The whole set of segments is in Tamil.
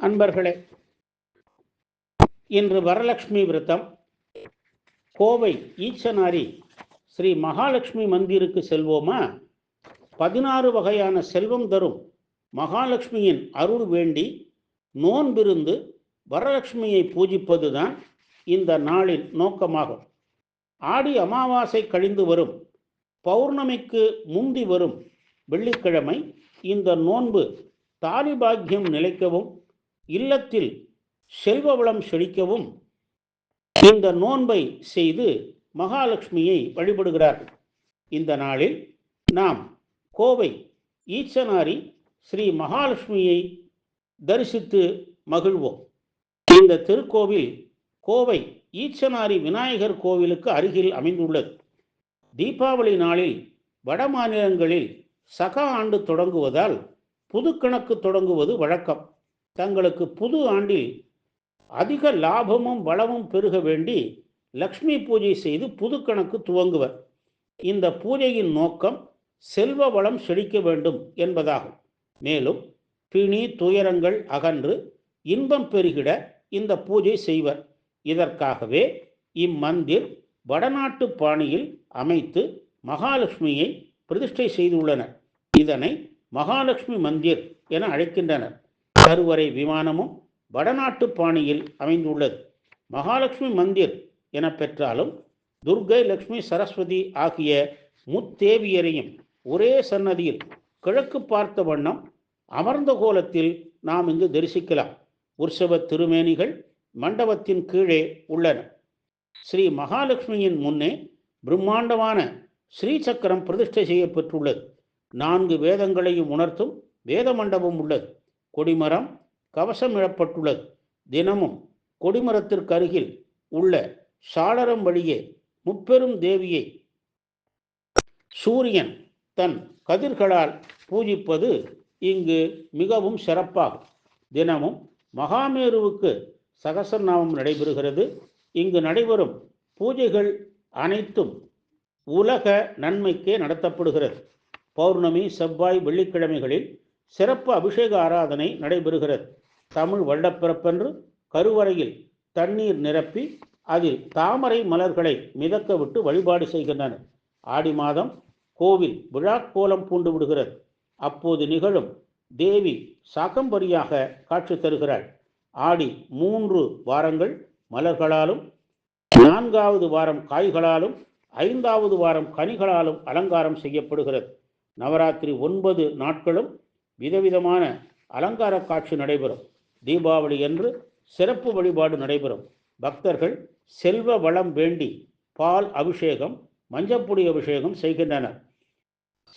அன்பர்களே இன்று வரலட்சுமி விரதம் கோவை ஈச்சனாரி ஸ்ரீ மகாலட்சுமி மந்திருக்கு செல்வோமா? பதினாறு வகையான செல்வம் தரும் மகாலட்சுமியின் அருள் வேண்டி நோன்பிருந்து வரலட்சுமியை பூஜிப்பதுதான் இந்த நாளின் நோக்கமாகும். ஆடி அமாவாசை கழிந்து வரும் பௌர்ணமிக்கு முந்தி வரும் வெள்ளிக்கிழமை இந்த நோன்பு தாலிபாக்கியம் நிலைக்கவும் இல்லத்தில் செல்வ வளம் செழிக்கவும் இந்த நோன்பை செய்து மகாலட்சுமியை வழிபடுகிறார்கள் இந்த நாளில் நாம் கோவை ஈச்சனாரி ஸ்ரீ மகாலட்சுமியை தரிசித்து மகிழ்வோம். இந்த திருக்கோவில் கோவை ஈச்சனாரி விநாயகர் கோவிலுக்கு அருகில் அமைந்துள்ளது. தீபாவளி நாளில் வட மாநிலங்களில் சக ஆண்டு தொடங்குவதால் புது கணக்கு தொடங்குவது வழக்கம். தங்களுக்கு புது ஆண்டில் அதிக லாபமும் வளமும் பெருக வேண்டி லக்ஷ்மி பூஜை செய்து புது கணக்கு துவங்குவர். இந்த பூஜையின் நோக்கம் செல்வ வளம் செழிக்க வேண்டும் என்பதாகும். மேலும் பிணி துயரங்கள் அகன்று இன்பம் பெருகிட இந்த பூஜை செய்வர். இதற்காகவே இம்மந்திர் வடநாட்டு பாணியில் அமைத்து மகாலட்சுமியை பிரதிஷ்டை செய்துள்ளனர். இதனை மகாலட்சுமி மந்திர் என அழைக்கின்றனர். கருவறை விமானமும் வடநாட்டு பாணியில் அமைந்துள்ளது. மகாலட்சுமி மந்திர் என பெற்றாலும் துர்கை லட்சுமி சரஸ்வதி ஆகிய முத்தேவியரையும் ஒரே சன்னதியில் கிழக்கு பார்த்த வண்ணம் அமர்ந்த கோலத்தில் நாம் இங்கு தரிசிக்கலாம். உற்சவ திருமேனிகள் மண்டபத்தின் கீழே உள்ளன. ஸ்ரீ மகாலட்சுமியின் முன்னே பிரம்மாண்டமான ஸ்ரீ சக்கரம் பிரதிஷ்டை செய்யப்பட்டுள்ளது நான்கு வேதங்களையும் உணர்த்தும் வேத மண்டபம் உள்ளது. கொடிமரம் கவசம் இடப்பட்டுள்ளது தினமும் கொடிமரத்திற்கு அருகில் உள்ள சாளரம் வழியே முப்பெரும் தேவியை சூரியன் தன் கதிர்களால் பூஜிப்பது இங்கு மிகவும் சிறப்பாகும். தினமும் மகாமேருவுக்கு சகசரநாமம் நடைபெறுகிறது. இங்கு நடைபெறும் பூஜைகள் அனைத்தும் உலக நன்மைக்கே நடத்தப்படுகிறது. பௌர்ணமி செவ்வாய் வெள்ளிக்கிழமைகளில் சிறப்பு அபிஷேக ஆராதனை நடைபெறுகிறது. தமிழ் வருடப்பிறப்பன்று கருவறையில் தண்ணீர் நிரப்பி அதில் தாமரை மலர்களை மிதக்க விட்டு வழிபாடு செய்கின்றனர். ஆடி மாதம் கோவில் விழாக்கோலம் பூண்டு விடுகிறது. அப்போது நிகழும் தேவி சாக்கம்பரியாக காட்சி தருகிறாள். ஆடி மூன்று வாரங்கள் மலர்களாலும் நான்காவது வாரம் காய்களாலும் ஐந்தாவது வாரம் கனிகளாலும் அலங்காரம் செய்யப்படுகிறது. நவராத்திரி ஒன்பது நாட்களும் விதவிதமான அலங்கார காட்சி நடைபெறும். தீபாவளி என்று சிறப்பு வழிபாடு நடைபெறும். பக்தர்கள் செல்வ வளம் வேண்டி பால் அபிஷேகம் மஞ்சப்பொடி அபிஷேகம் செய்கின்றனர்.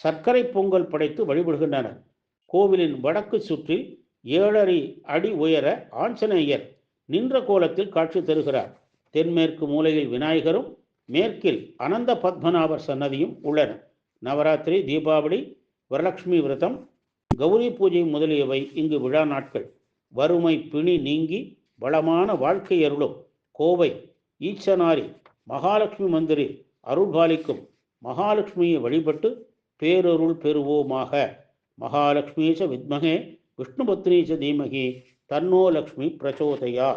சர்க்கரை பொங்கல் படைத்து வழிபடுகின்றனர். கோவிலின் வடக்கு சுற்றில் ஏழரை அடி உயர ஆஞ்சநேயர் நின்ற கோலத்தில் காட்சி தருகிறார். தென்மேற்கு மூலையில் விநாயகரும் மேற்கில் அனந்த பத்மநாபர் சன்னதியும் உள்ளன. நவராத்திரி தீபாவளி வரலட்சுமி விரதம் கௌரி பூஜை முதலியவை இங்கு விழா நாட்கள். வறுமை பிணி நீங்கி வளமான வாழ்க்கை அருளும். கோவை ஈச்சனாரி மகாலட்சுமி மந்திரில் அருள்பாலிக்கும் மகாலட்சுமியை வழிபட்டு பேரருள் பெறுவோமாக. மகாலட்சுமீச வித்மகே விஷ்ணுபத்னீச தீமகி தன்னோ லக்ஷ்மி பிரச்சோதயா